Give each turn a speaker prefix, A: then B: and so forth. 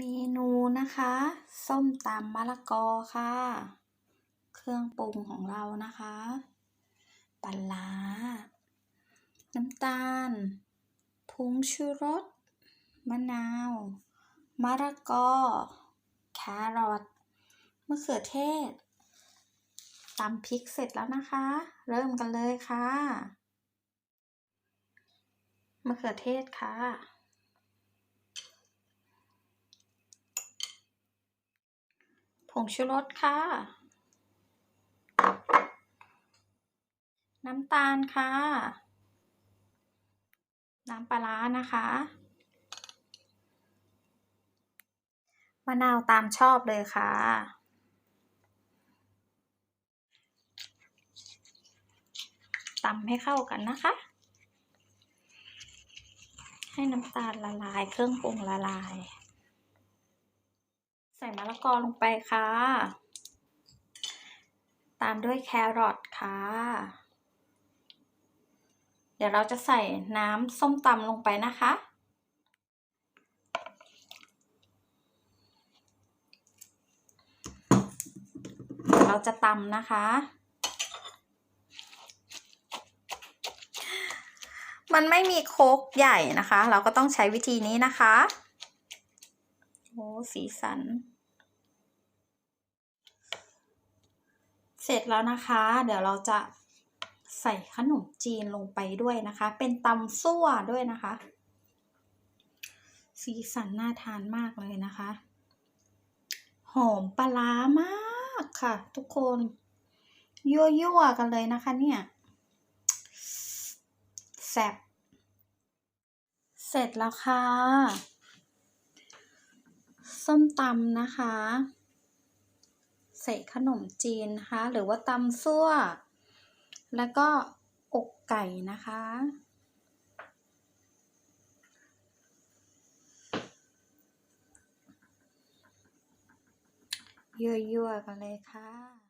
A: เมนูนะคะ ส้มตำมะละกอค่ะ เครื่องปรุงของเรานะคะปลาร้าน้ำตาลผงชูรส มะนาว มะละกอ แครอทมะเขือเทศตำพริกเสร็จแล้วนะคะ เริ่มกันเลยค่ะมะเขือเทศค่ะ งชูรสค่ะ น้ำตาลค่ะ น้ำปลาร้านะคะ มะนาวตามชอบเลยค่ะตำให้เข้ากันนะคะ ให้น้ำตาลละลาย เครื่องปรุงละลาย ส่มะละกอลงไปค่ะ ตามด้วยแครอทค่ะ เดี๋ยวเราจะใส่น้ำส้มตำลงไปนะคะ เราจะตำนะคะ มันไม่มีโคกใหญ่นะคะ เราก็ต้องใช้วิธีนี้นะคะโอ้สีสัน เสร็จแล้วนะคะ เดี๋ยวเราจะใส่ขนมจีนลงไปด้วยนะคะ เป็นตำซั่วด้วยนะคะ สีสันน่าทานมากเลยนะคะ หอมปลาร้ามากค่ะ ทุกคนยั่วๆกันเลยนะคะเนี่ยแซ่บเสร็จแล้วค่ะ ส้มตำนะคะ ส่ขนมจีนนะคะ หรือว่าตำซั่ว แล้วก็อกไก่นะคะยั่วๆกันเลยค่ะ